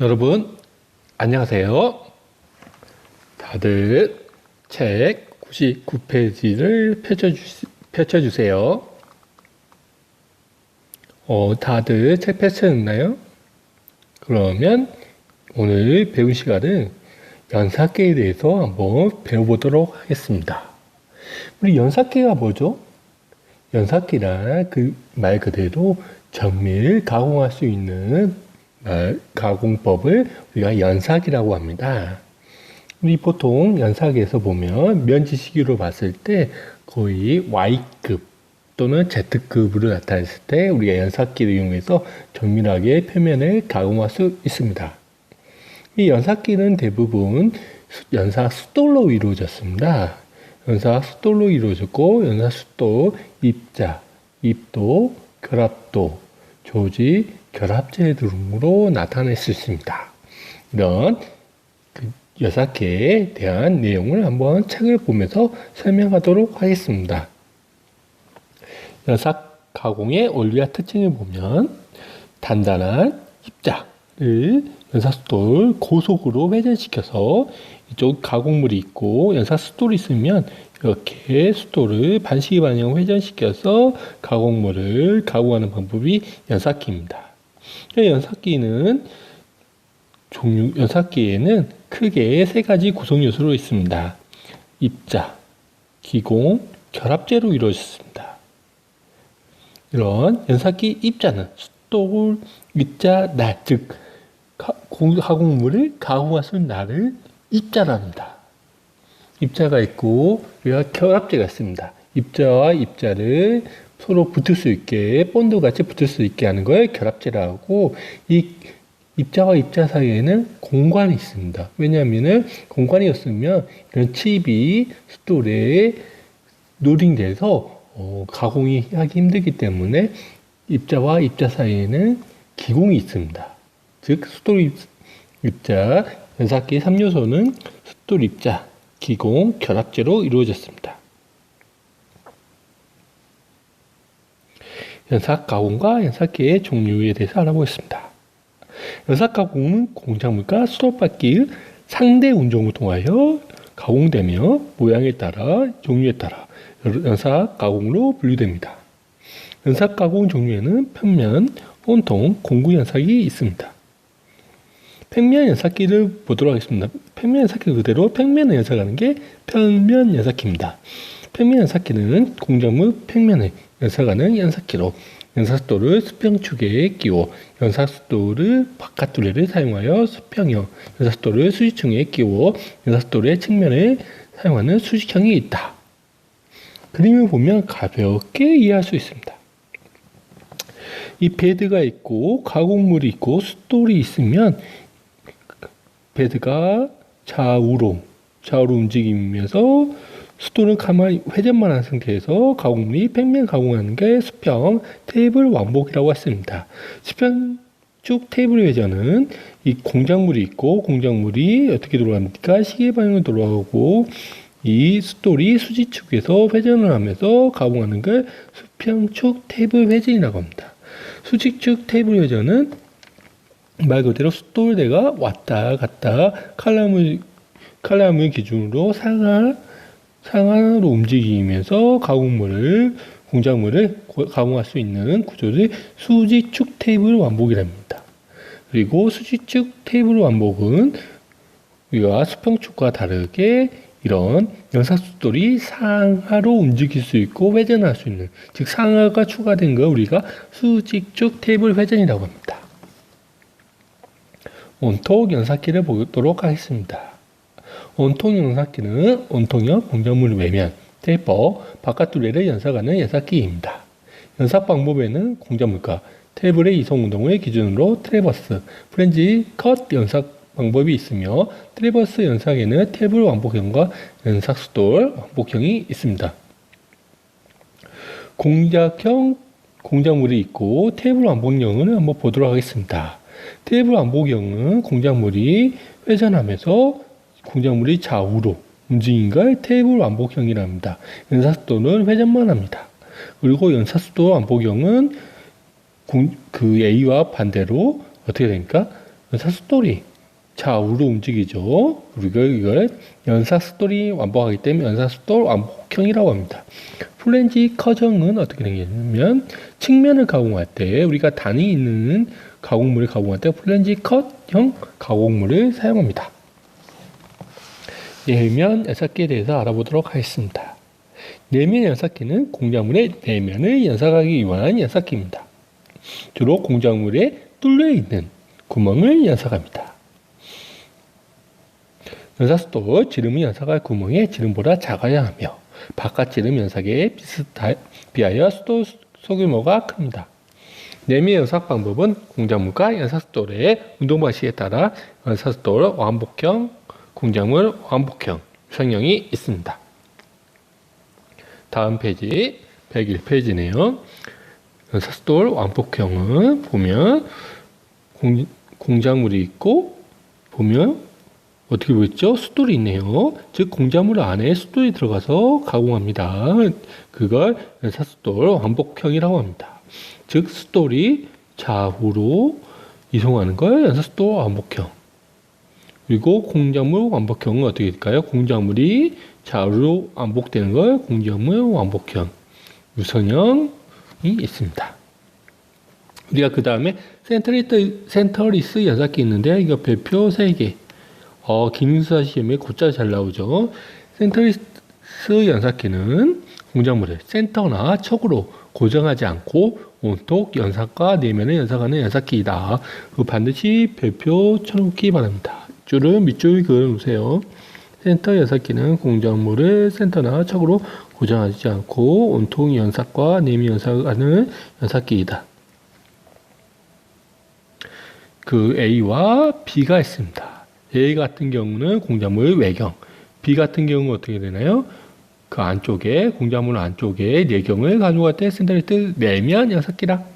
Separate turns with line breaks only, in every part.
여러분, 안녕하세요. 다들 책 99페이지를 펼쳐주, 펼쳐주세요. 어, 다들 책 펼쳐졌나요? 그러면 오늘 배운 시간은 연사계에 대해서 한번 배워보도록 하겠습니다. 우리 연사계가 뭐죠? 연사기란 그 말 그대로 정밀 가공할 수 있는 말, 가공법을 우리가 연사기라고 합니다. 우리 보통 연사기에서 보면 면지 시기로 봤을 때 거의 Y급 또는 Z급으로 나타냈을 때 우리가 연사기를 이용해서 정밀하게 표면을 가공할 수 있습니다. 이 연사기는 대부분 연사 숫돌로 이루어졌습니다. 연사 숫돌로 이루어졌고 연사 숫돌, 입자, 입도, 결합도, 조지, 결합제 등으로 나타낼 수 있습니다. 이런 그 여섯 개에 대한 내용을 한번 책을 보면서 설명하도록 하겠습니다. 여섯 가공의 원리와 특징을 보면 단단한 입자를 연사숫돌 고속으로 회전시켜서 이쪽 가공물이 있고 연사숫돌이 있으면 이렇게 숫돌을 반시기 방향 회전시켜서 가공물을 가공하는 방법이 연사기입니다. 연사기는 종류 연사기에는 크게 세 가지 구성 요소로 있습니다. 입자, 기공, 결합제로 이루어졌습니다. 이런 연사기 입자는 숫돌, 입자, 날, 즉 가공물을 가공할 날을 입자랍니다. 입자가 있고 결합제가 있습니다. 입자와 입자를 서로 붙을 수 있게 본드 같이 붙을 수 있게 하는 걸 결합제라고 이 입자와 입자 사이에는 공간이 있습니다. 왜냐하면 공간이 없으면 이런 칩이 숫돌에 노링돼서 어, 가공이 하기 힘들기 때문에 입자와 입자 사이에는 기공이 있습니다. 즉 숫돌 입자 연사기 3요소는 숫돌 입자 기공, 결합제로 이루어졌습니다. 연삭 가공과 연삭계의 종류에 대해서 알아보겠습니다. 연삭 가공은 공작물과 수도바퀴의 상대 운동을 통하여 가공되며 모양에 따라 종류에 따라 연삭 가공으로 분류됩니다. 연삭 가공 종류에는 평면, 온통, 공구 연삭이 있습니다. 평면 연삭기를 보도록 하겠습니다. 평면 연삭기 그대로 평면을 연삭하는 게 평면 연삭기입니다. 평면 연 삭기는 공작물 평면을 연삭하는 연삭기로 연삭도를 수평축에 끼워 연삭도를 바깥둘레를 사용하여 수평형, 연삭도를 수직형에 끼워 연삭도의 측면을 사용하는 수직형이 있다. 그림을 보면 가볍게 이해할 수 있습니다. 이 베드가 있고 가공물이 있고 숫돌이 있으면 베드가 좌우로 좌우로 움직이면서 수도는 가만히 회전만 한 상태에서 가공물이 평면 가공하는 게 수평 테이블 왕복이라고 했습니다. 수평축 테이블 회전은 이 공작물이 있고 공작물이 어떻게 돌아갑니까? 시계 방향으로 돌아가고 이 숫돌이 수직축에서 회전을 하면서 가공하는 걸 수평축 테이블 회전이라고 합니다. 수직축 테이블 회전은 말 그대로 숫돌대가 왔다 갔다 칼럼을 칼럼을 기준으로 상하 상하로 움직이면서 가공물을 공작물을 가공할 수 있는 구조를 수직축 테이블 완복이랍니다. 그리고 수직축 테이블 완복은 우리가 수평축과 다르게 이런 연사숫돌이 상하로 움직일 수 있고 회전할 수 있는 즉 상하가 추가된 걸 우리가 수직축 테이블 회전이라고 합니다. 온통 연삭기를 보도록 하겠습니다. 온통 연삭기는 온통형 공작물 외면, 테이퍼, 바깥둘레를 연삭하는 연삭기입니다. 연삭 방법에는 공작물과 테이블의 이송 운동을 기준으로 트레버스, 프렌지 컷 연삭 방법이 있으며 트레버스 연삭에는 테이블 왕복형과 연삭 수돌 왕복형이 있습니다. 공작형 공작물이 있고 테이블 왕복형을 한번 보도록 하겠습니다. 테이블 왕복형은 공작물이 회전하면서 공작물이 좌우로 움직인 걸 테이블 왕복형이랍니다. 연사수도는 회전만 합니다. 그리고 연사수도 왕복형은 그 A와 반대로 어떻게 됩니까? 연사 스토리 좌우로 움직이죠. 그리고 이걸 연사 스토리 완복하기 때문에 연사 스토리 완복형이라고 합니다. 플랜지 커정은 어떻게 되냐면 측면을 가공할 때 우리가 단이 있는 가공물을 가공할 때 플랜지 컷형 가공물을 사용합니다. 내면 연사기에 대해서 알아보도록 하겠습니다. 내면 연사기는 공작물의 내면을 연사하기 위한 연사기입니다. 주로 공작물에 뚫려 있는 구멍을 연사합니다. 연사수도 지름의 연사갈 구멍의 지름보다 작아야 하며 바깥 지름 연사계에 비하여 수도 소규모가 큽니다. 내면 연삭 방법은 공작물과 연사수도의 운동 방식에 따라 연사수도 완복형, 공작물 완복형 성형이 있습니다. 다음 페이지 101페이지네요. 연사수도 완복형은 보면 공, 공작물이 있고 보면 어떻게 보였죠? 숫돌이 있네요. 즉 공작물 안에 숫돌이 들어가서 가공합니다. 그걸 연사숫돌 완복형이라고 합니다. 즉 숫돌이 좌우로 이송하는 걸 연사숫돌 완복형. 그리고 공작물 완복형은 어떻게 될까요? 공작물이 좌우로 완복되는 걸 공작물 완복형 유선형이 있습니다. 우리가 그 다음에 센터리스, 센터리스 연삭기 있는데 이거 별표 3개 어, 기능수사 시험에 곧잘 잘 나오죠. 센터리스 연삭기는 공작물을 센터나 척으로 고정하지 않고 온톡 연삭과 내면을 연삭하는 연삭기이다. 그 반드시 별표 쳐놓기 바랍니다. 줄을 밑줄 그어놓으세요. 센터 연삭기는 공작물을 센터나 척으로 고정하지 않고 온통 연삭과 내면 연삭하는 연삭기이다. 그 A와 B가 있습니다. A 같은 경우는 공작물 외경, B 같은 경우는 어떻게 되나요? 그 안쪽에 공작물 안쪽에 내경을 가져갈 때 센터리트 내면 연삭기라.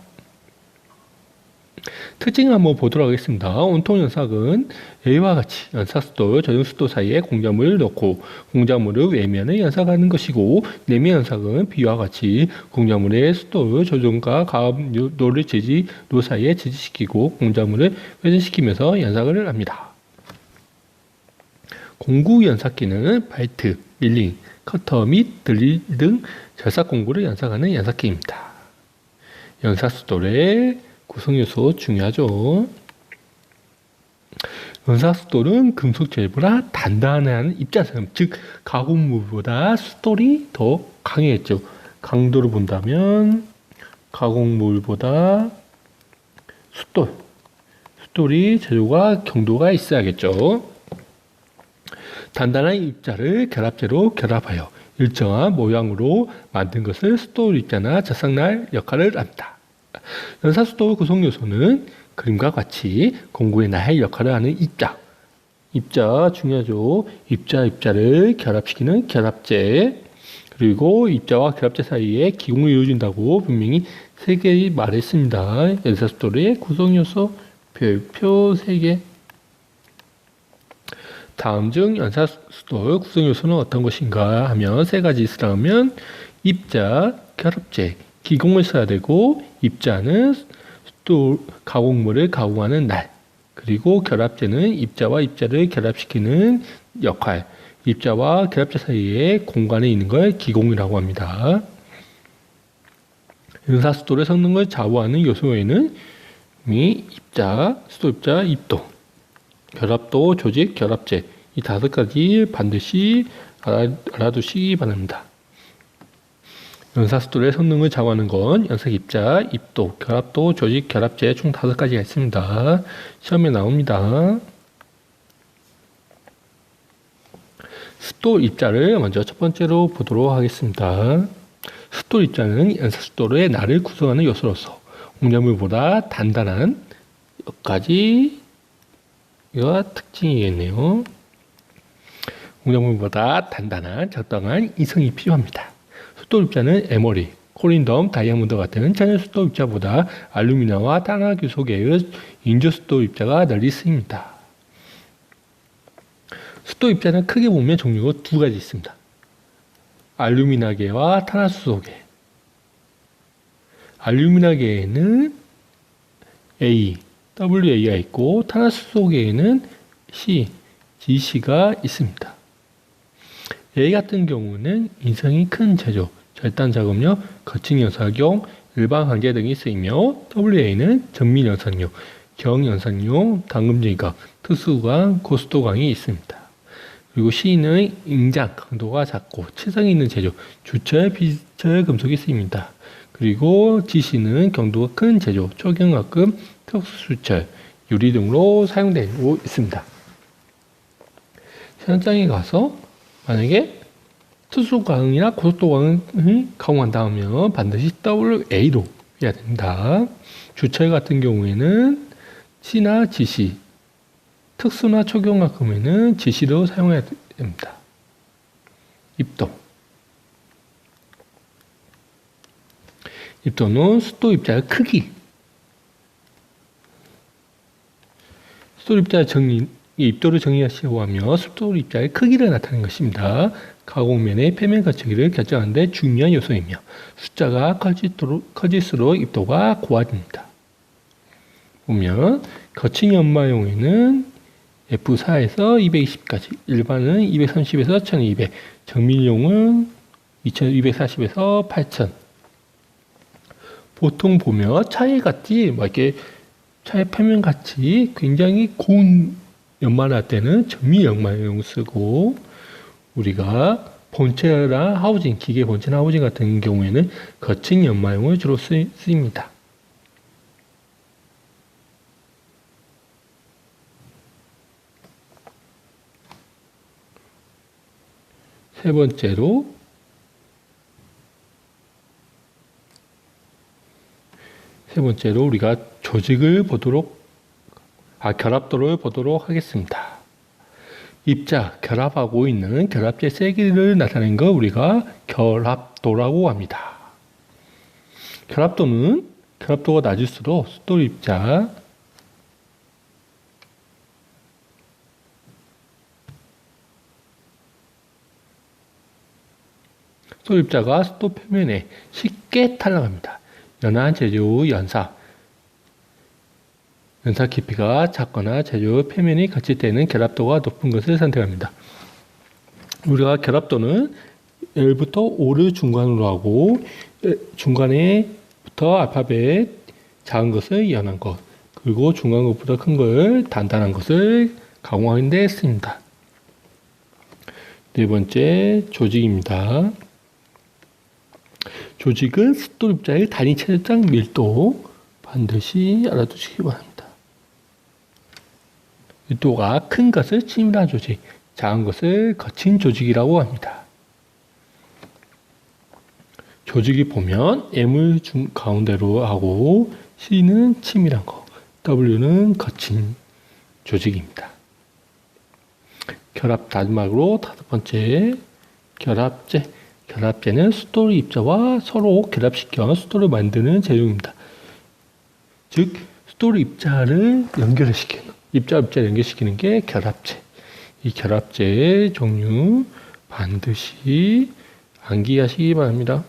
특징을 한번 보도록 하겠습니다. 온통 연삭은 A와 같이 연삭수도, 저정수도 사이에 공작물을 넣고 공작물의 외면을 연삭하는 것이고 내면 연삭은 B와 같이 공작물의 수도, 조정과 가압 노를 제지, 노 사이에 제지시키고 공작물을 회전시키면서 연삭을 합니다. 공구 연삭기는 발트, 밀링, 커터 및 드릴 등 절삭 공구를 연삭하는 연삭기입니다. 연삭수돌의 구성요소 중요하죠. 연삭수돌은 금속 젤보다 단단한 입자성, 즉 가공물보다 수돌이 더 강했죠. 강도를 본다면 가공물보다 숫돌, 숫돌이 제조가 경도가 있어야겠죠. 단단한 입자를 결합제로 결합하여 일정한 모양으로 만든 것을 수도 입자나 자상날 역할을 합니다. 연사수도 구성 요소는 그림과 같이 공구의 날 역할을 하는 입자, 입자 중요하죠. 입자 입자를 결합시키는 결합제 그리고 입자와 결합제 사이에 기공을 이루어진다고 분명히 세개 말했습니다. 연사수도의 구성 요소 별표 세 개. 다음 중 연사수도 구성 요소는 어떤 것인가 하면 세 가지 있으라면 입자, 결합제, 기공을 써야 되고 입자는 또 가공물을 가공하는 날 그리고 결합제는 입자와 입자를 결합시키는 역할 입자와 결합제 사이에 공간에 있는 걸 기공이라고 합니다. 연사수도의 성능을 좌우하는 요소에는 입자, 수도 입자, 입도 결합도, 조직, 결합제 이 다섯 가지 반드시 알아, 알아두시기 바랍니다. 연사수돌의 성능을 좌우하는 건 연색 입자, 입도, 결합도, 조직, 결합제 총 다섯 가지가 있습니다. 시험에 나옵니다. 숫돌 입자를 먼저 첫 번째로 보도록 하겠습니다. 숫돌 입자는 연사숫돌의 날을 구성하는 요소로서 옹자물보다 단단한 몇 가지 가 특징이겠네요. 공작물보다 단단한 적당한 이성이 필요합니다. 숫돌 입자는 에머리, 코린덤, 다이아몬드 같은 천연 숫돌 입자보다 알루미늄과 탄화규 속의 인조 숫돌 입자가 널리 쓰입니다. 숫돌 입자는 크게 보면 종류가 두 가지 있습니다. 알루미나계와 탄화수소계. 알루미나계에는 A, WA가 있고 탄화수 속에는 C, GC가 있습니다. A 같은 경우는 인성이 큰 제조, 절단 작업용, 거친 연사용, 일반 관계 등이 쓰이며 WA는 전밀 연산용, 경연산용, 당금질각, 특수광, 고스도광이 있습니다. 그리고 C는 인장, 강도가 작고 치성이 있는 제조, 주철, 비철 금속이 쓰입니다. 그리고 GC는 경도가 큰 제조, 초경화금, 특수수철, 유리 등으로 사용되고 있습니다. 현장에 가서 만약에 특수광이나 고속도광을 가공한다면 반드시 WA로 해야 됩니다. 주철 같은 경우에는 C나 GC, 특수나 초경화금에는 GC로 사용해야 됩니다. 입도. 입도는 숫도 입자의 크기. 숫도 입자 정리, 입도를 정의하시고 하며 숫도 입자의 크기를 나타내는 것입니다. 가공면의 표면 거치기를 결정하는 데 중요한 요소이며 숫자가 커질수록, 커질수록 입도가 고와집니다. 보면 거친 연마 용에는 F4에서 220까지, 일반은 230에서 1200, 정밀용은 2240에서 8000. 보통 보면 차이 같이 뭐 이렇게 차의 표면 같이 굉장히 고운 연마할 때는 정밀 연마용 쓰고 우리가 본체나 하우징, 기계 본체나 하우징 같은 경우에는 거친 연마용을 주로 쓰, 쓰입니다. 세 번째로 세 번째로 우리가 조직을 보도록 아 결합도를 보도록 하겠습니다. 입자 결합하고 있는 결합제 세기를 나타낸 거 우리가 결합도라고 합니다. 결합도는 결합도가 낮을수록 숫돌 입자 소입자가 숫도 표면에 쉽게 탈락합니다. 연한 제조 연사 연사 깊이가 작거나 제조 표면이 거칠 때는 결합도가 높은 것을 선택합니다. 우리가 결합도는 1부터 5를 중간으로 하고 중간에부터 알파벳 작은 것을 연한 것 그리고 중간 것보다 큰 걸 단단한 것을 가공하는 데 씁니다. 네 번째 조직입니다. 조직은 숫도 입자의 단위 체장 밀도 반드시 알아두시기 바랍니다. 밀도가 큰 것을 치밀한 조직, 작은 것을 거친 조직이라고 합니다. 조직이 보면 M을 중 가운데로 하고 C는 치밀한 거, W는 거친 조직입니다. 결합 마지막으로 다섯 번째 결합제 결합제는 숫돌 입자와 서로 결합시켜 숫돌을 만드는 재료입니다. 즉, 숫돌 입자를 연결시키는, 입자 입자를 연결시키는 게 결합제. 이 결합제의 종류 반드시 암기하시기 바랍니다.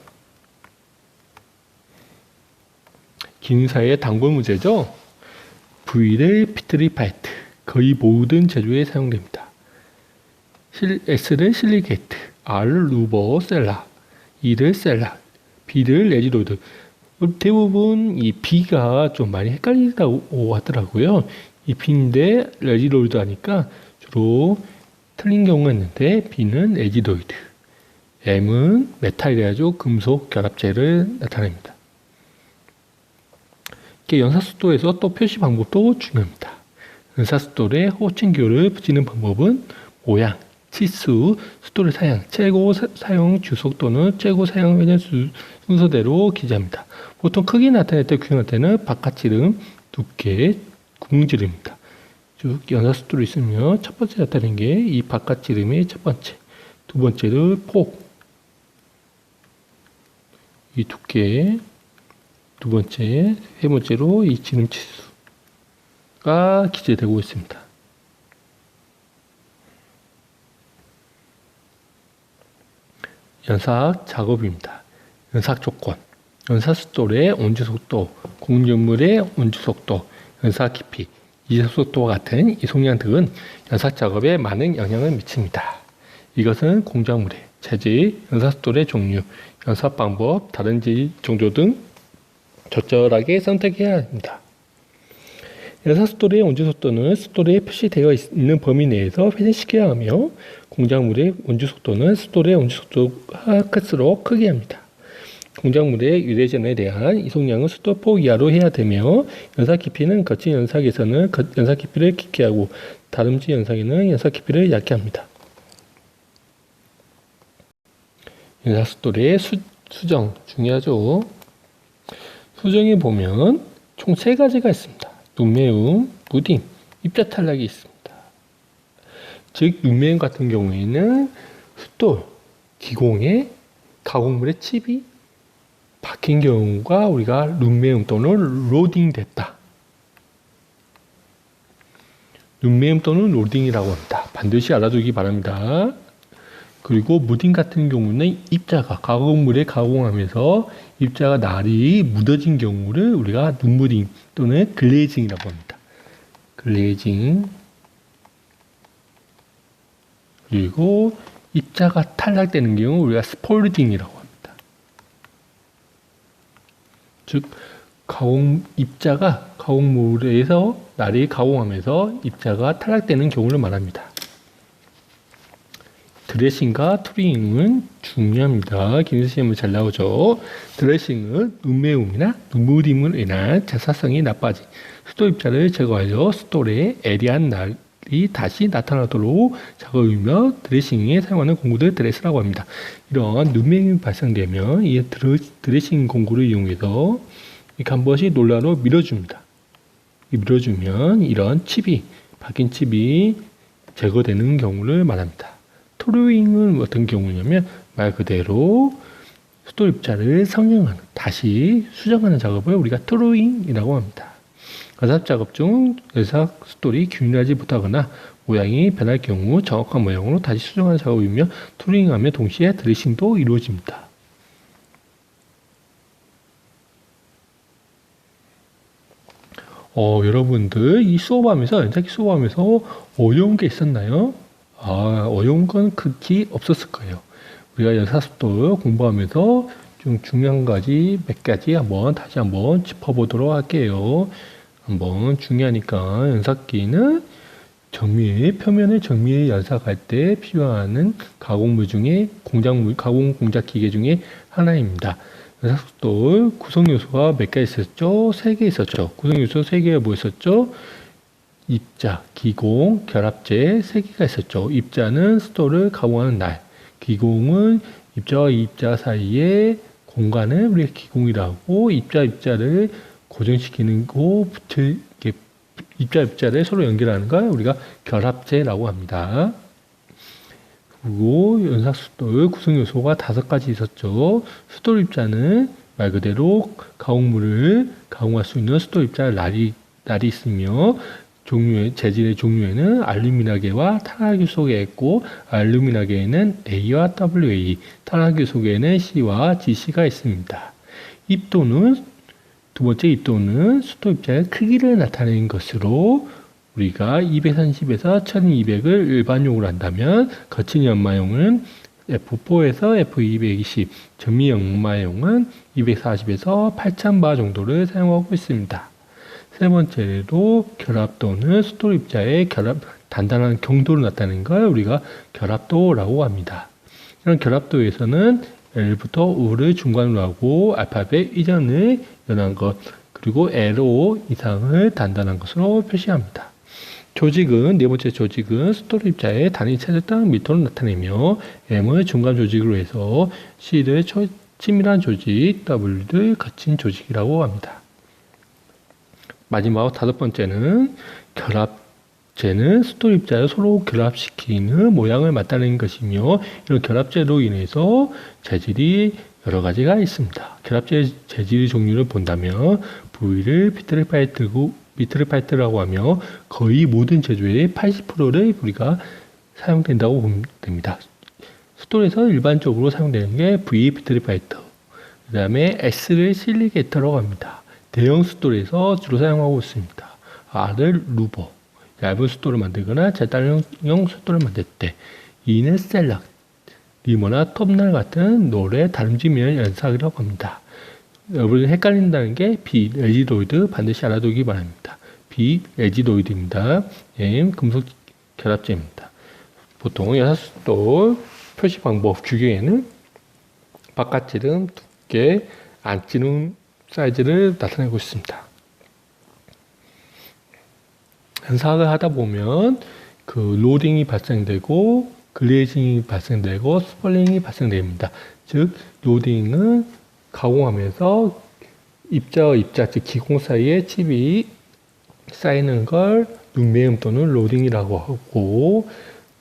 긴사의 단골 문제죠. V를 피트리파이트, 거의 모든 제조에 사용됩니다. S를 실리게이트, R를 루버 셀라, E를 셀라, B를 레지로드. 대부분 이 B가 좀 많이 헷갈린다고 하더라고요. 이 B인데 레지로드 하니까 주로 틀린 경우가 있는데 B는 레지로이드. M은 메탈이라죠. 금속 결합체를 나타냅니다. 연사수도에서 또 표시 방법도 중요합니다. 연사수도에 호칭교를 붙이는 방법은 모양, 치수, 숫도를 사용, 최고 사, 용 주속 또는 최고 사용 회전 순서대로 기재합니다. 보통 크게 나타낼 때 규정할 때는 바깥 지름, 두께, 궁지름입니다. 쭉 연사 숫도를 있으면 첫 번째 나타낸 게 이 바깥지름의 첫 번째, 두 번째를 폭, 이 두께, 두 번째, 세 번째로 이 지름 치수가 기재되고 있습니다. 연삭 작업입니다. 연삭 조건, 연사 숫돌의 온주 속도, 공유물의 온주 속도, 연사 깊이, 이속 속도와 같은 이송량 등은 연사 작업에 많은 영향을 미칩니다. 이것은 공작물의 재질, 연사 속도의 종류, 연사 방법, 다른 지 정도 등 적절하게 선택해야 합니다. 연사 속도의 원주 속도는 속도에 표시되어 있는 범위 내에서 회전시켜야 하며 공작물의 원주 속도는 속도의 원주 속도가 클수록 크게 합니다. 공작물의 유래전에 대한 이송량은 수도폭 이하로 해야 되며 연사 깊이는 거친 연사에서는 거- 연사 깊이를 깊게 하고 다름질 연사에는 연사 깊이를 얕게 합니다. 연사 속도의 수, 수정 중요하죠. 수정에 보면 총 세 가지가 있습니다. 눈매움, 무딤, 입자 탈락이 있습니다. 즉 눈매움 같은 경우에는 숫돌, 기공에 가공물의 칩이 박힌 경우가 우리가 눈매움 또는 로딩 됐다. 눈매움 또는 로딩이라고 합니다. 반드시 알아두기 바랍니다. 그리고 무딘 같은 경우는 입자가 가공물에 가공하면서 입자가 날이 묻어진 경우를 우리가 눈무딩 또는 글레이징이라고 합니다. 글레이징 그리고 입자가 탈락되는 경우 우리가 스폴딩이라고 합니다. 즉 가공 입자가 가공물에서 날이 가공하면서 입자가 탈락되는 경우를 말합니다. 드레싱과 투링은 중요합니다. 김수 시험에 잘 나오죠. 드레싱은 눈매움이나 눈무림으로 인한 자사성이 나빠진 수도 입자를 제거하여 수돌에 에리한 날 이 다시 나타나도록 작업이며 드레싱에 사용하는 공구를 드레스라고 합니다. 이런 눈매움이 발생되면 이 드레, 드레싱 공구를 이용해서 이렇게 한 번씩 논란으로 밀어줍니다. 이 밀어주면 이런 칩이 박힌 칩이 제거되는 경우를 말합니다. 토르잉은 어떤 경우냐면 말 그대로 수도 입자를 성형하는 다시 수정하는 작업을 우리가 토르잉이라고 합니다. 가삽 작업 중 의사 숫돌이 균일하지 못하거나 모양이 변할 경우 정확한 모양으로 다시 수정하는 작업이며 토르잉하며 동시에 드레싱도 이루어집니다. 어, 여러분들 이 수업하면서 연작기 수업하면서 어려운 게 있었나요? 아, 어려운 건 극히 없었을 거예요. 우리가 연사습도 공부하면서 좀 중요한 가지 몇 가지 한번 다시 한번 짚어보도록 할게요. 한번 중요하니까 연삭기는 정밀 표면을 정밀 연삭할 때 필요한 가공물 중에 공작물 가공 공작 기계 중에 하나입니다. 연삭도 구성 요소가 몇 개 있었죠? 세 개 있었죠. 구성 요소 세 개가 뭐 있었죠? 입자, 기공, 결합제 세 개가 있었죠. 입자는 스토를 가공하는 날, 기공은 입자와 입자 사이의 공간을 우리가 기공이라고 입자 입자를 고정시키는 거 붙여 이렇게 입자 입자를 서로 연결하는 걸 우리가 결합제라고 합니다. 그리고 연삭 수돌 구성 요소가 다섯 가지 있었죠. 수돌 입자는 말 그대로 가공물을 가공할 수 있는 수돌 입자 날이 날이 있으며 종류의 재질의 종류에는 알루미나계와 탄화규 속에 있고 알루미나계에는 A와 WA, 탄화규 속에는 C와 GC가 있습니다. 입도는 두 번째 입도는 수도 입자의 크기를 나타내는 것으로 우리가 230에서 1200을 일반용으로 한다면 거친 연마용은 F4에서 F220, 전미 연마용은 240에서 8000바 정도를 사용하고 있습니다. 세 번째로 결합 또는 수도 입자의 결합 단단한 경도를 나타내는 걸 우리가 결합도라고 합니다. 이런 결합도에서는 L부터 U를 중간으로 하고 알파벳 이전을 연한 것 그리고 L5 이상을 단단한 것으로 표시합니다. 조직은 네 번째 조직은 스토리 입자의 단위 최대당 미터로 나타내며 M을 중간 조직으로 해서 C를 초, 친밀한 조직, W를 거친 조직이라고 합니다. 마지막 다섯 번째는 결합 제는 수도 입자를 서로 결합시키는 모양을 맞다는 것이며 이런 결합제로 인해서 재질이 여러 가지가 있습니다. 결합제 재질 종류를 본다면 V를 비트르파이트고 비트르파이트라고 하며 거의 모든 제조의 80%를 우리가 사용된다고 보면 됩니다. 수도에서 일반적으로 사용되는 게 V 비트르파이트, 그 다음에 S를 실리게이터라고 합니다. 대형 숫돌에서 주로 사용하고 있습니다. R을 루버, 얇은 숫도를 만들거나 재단형 숫도를 만들 때 E는 셀락, 리머나 톱날 같은 노래 다름쥐면 연삭이라고 합니다. 여러분이 헷갈린다는 게 비레지도이드 반드시 알아두기 바랍니다. 비레지도이드입니다. 예, 금속 결합제입니다. 보통 여사수도 표시 방법 규격에는 바깥지름, 두께, 안지름 사이즈를 나타내고 있습니다. 연삭을 하다 보면 그 로딩이 발생되고 글레이징이 발생되고 스펄링이 발생됩니다. 즉 로딩은 가공하면서 입자와 입자 즉 기공 사이에 칩이 쌓이는 걸 눈매음 또는 로딩이라고 하고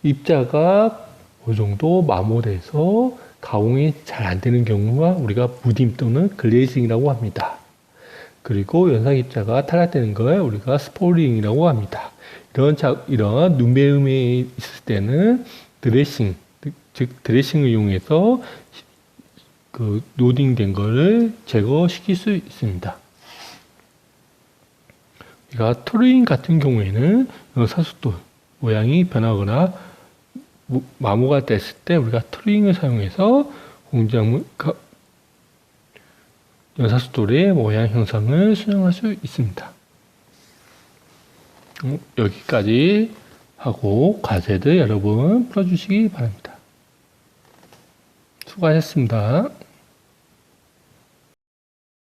입자가 어느 정도 마모돼서 가공이 잘 안 되는 경우가 우리가 무딤 또는 글레이징이라고 합니다. 그리고 연상 입자가 탈락되는 걸 우리가 스포링이라고 합니다. 이런 자, 이런 눈매음이 있을 때는 드레싱, 즉 드레싱을 이용해서 그 로딩된 거를 제거시킬 수 있습니다. 우리가 트루잉 같은 경우에는 사수도 모양이 변하거나 무- 마모가 됐을 때 우리가 트루잉을 사용해서 공작물 연사수돌의 모양 형상을 수정할 수 있습니다. 음, 여기까지 하고 과제들 여러분 풀어주시기 바랍니다. 수고하셨습니다.